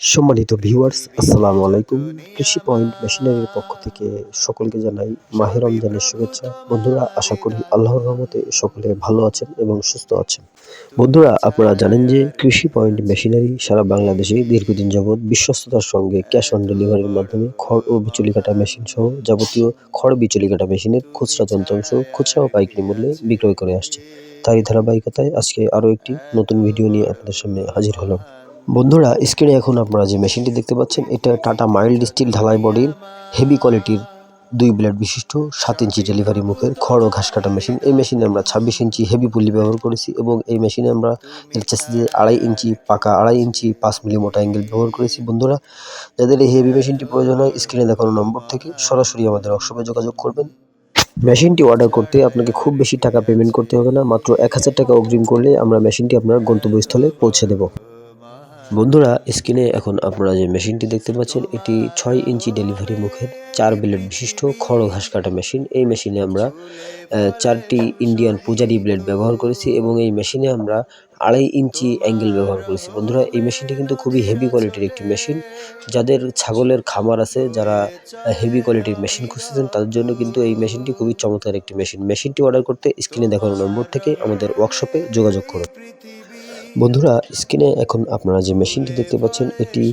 সম্মানিত ভিউয়ার্স আসসালামু আলাইকুম। কৃষি পয়েন্ট মেশিনারির পক্ষ থেকে সকলকে জানাই মাহে রমজানের শুভেচ্ছা। বন্ধুরা, আশা করি আল্লাহর রহমতে সকলে ভালো আছেন এবং সুস্থ আছেন। বন্ধুরা, আপনারা জানেন যে কৃষি পয়েন্ট মেশিনারি সারা বাংলাদেশে দীর্ঘদিন যাবৎ বিশ্বস্ততার সঙ্গে ক্যাশ অন ডেলিভারির মাধ্যমে খড় ও বিচুলি কাটা মেশিন সহ যাবতীয় খড় বিচুলি কাটা মেশিনের খুচরা যন্ত্রাংশ, খুচরা ও পাইকারি মূল্যে বিক্রয় করে আসছে। তারই ধারাবাহিকতায় আজকে আরও একটি নতুন ভিডিও নিয়ে আপনাদের সামনে হাজির হলাম। বন্ধুরা স্ক্রিনে এখন আপনারা যে মেশিনটি দেখতে পাচ্ছেন, এটা টাটা মাইল্ড স্টিল ঢালাই বডির হেভি কোয়ালিটির দুই ব্লেড বিশিষ্ট সাত ইঞ্চি ডেলিভারি মুখের খড় ও ঘাস কাটা মেশিন এই মেশিনে আমরা ছাব্বিশ ইঞ্চি হেভি পুলি ব্যবহার করেছি এবং এই মেশিনে আমরা এর আড়াই ইঞ্চি পাকা, আড়াই ইঞ্চি পাঁচ মিলি মোটা অ্যাঙ্গেল ব্যবহার করেছি। বন্ধুরা, যাদের এই হেভি মেশিনটি প্রয়োজন হয় স্ক্রিনে দেখানো নম্বর থেকে সরাসরি আমাদের ওয়ার্কশপে যোগাযোগ করবেন। মেশিনটি অর্ডার করতে আপনাকে খুব বেশি টাকা পেমেন্ট করতে হবে না, মাত্র এক হাজার টাকা অগ্রিম করলে আমরা মেশিনটি আপনার গন্তব্যস্থলে পৌঁছে দেব। বন্ধুরা, স্ক্রিনে এখন আপনারা যে মেশিনটি দেখতে পাচ্ছেন, এটি ছয় ইঞ্চি ডেলিভারি মুখের, চার ব্লেড বিশিষ্ট খড় ঘাস কাটা মেশিন। এই মেশিনে আমরা চারটি ইন্ডিয়ান পূজারি ব্লেড ব্যবহার করেছি এবং এই মেশিনে আমরা আড়াই ইঞ্চি অ্যাঙ্গেল ব্যবহার করেছি। বন্ধুরা, এই মেশিনটি কিন্তু খুবই হেভি কোয়ালিটির একটি মেশিন। যাদের ছাগলের খামার আছে, যারা হেভি কোয়ালিটির মেশিন খুঁজতেছেন, তাদের জন্য কিন্তু এই মেশিনটি খুবই চমৎকার একটি মেশিন। মেশিনটি অর্ডার করতে স্ক্রিনে দেখানো নম্বর থেকে আমাদের ওয়ার্কশপে যোগাযোগ করুন। বন্ধুরা স্ক্রিনে এখন আপনারা যে মেশিনটি দেখতে পাচ্ছেন এটি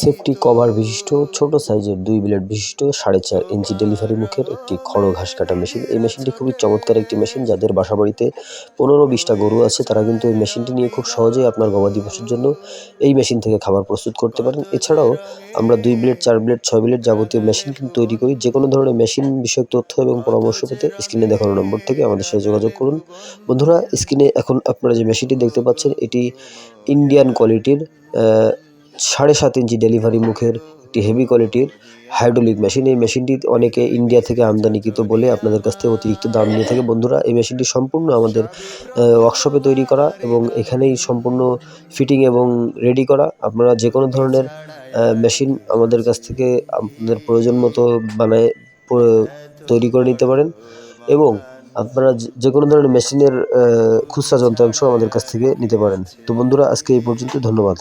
সেফটি কভার বিশিষ্ট, ছোট সাইজের দুই ব্লেড বিশিষ্ট, সাড়ে চার ইঞ্চি ডেলিভারি মুখের একটি খড় ঘাস কাটা মেশিন। এই মেশিনটি খুবই চমৎকার একটি মেশিন, যাদের বাসা বাড়িতে পনেরো বিশটা গরু আছে, তারা কিন্তু এই মেশিনটি নিয়ে খুব সহজেই আপনার গবাদি পশুর জন্য এই মেশিন থেকে খাবার প্রস্তুত করতে পারেন। এছাড়াও আমরা দুই ব্লেড, চার ব্লেড, ছয় ব্লেড যাবতীয় মেশিন কিন্তু তৈরি করি। যে কোনো ধরনের মেশিন বিষয়ক তথ্য এবং পরামর্শ পেতে স্ক্রিনে দেখানো নম্বর থেকে আমাদের সাথে যোগাযোগ করুন। বন্ধুরা, স্ক্রিনে এখন আপনারা যে মেশিনটি দেখতে পাচ্ছেন, এটি ইন্ডিয়ান কোয়ালিটির সাড়ে সাত ইঞ্চি ডেলিভারি মুখের একটি হেভি কোয়ালিটির হাইড্রোলিক মেশিন এই মেশিনটি অনেকে ইন্ডিয়া থেকে আমদানিকৃত বলে আপনাদের কাছ থেকে অতিরিক্ত দাম নিয়ে থাকে। বন্ধুরা, এই মেশিনটি সম্পূর্ণ আমাদের ওয়ার্কশপে তৈরি করা এবং এখানেই সম্পূর্ণ ফিটিং এবং রেডি করা। আপনারা যে কোনো ধরনের মেশিন আমাদের কাছ থেকে আপনাদের প্রয়োজন মতো বানায় তৈরি করে নিতে পারেন এবং আপনারা যে- কোনো ধরনের মেশিনের খুচরা যন্ত্রাংশ আমাদের কাছ থেকে নিতে পারেন। তো বন্ধুরা, আজকে এই পর্যন্ত, ধন্যবাদ।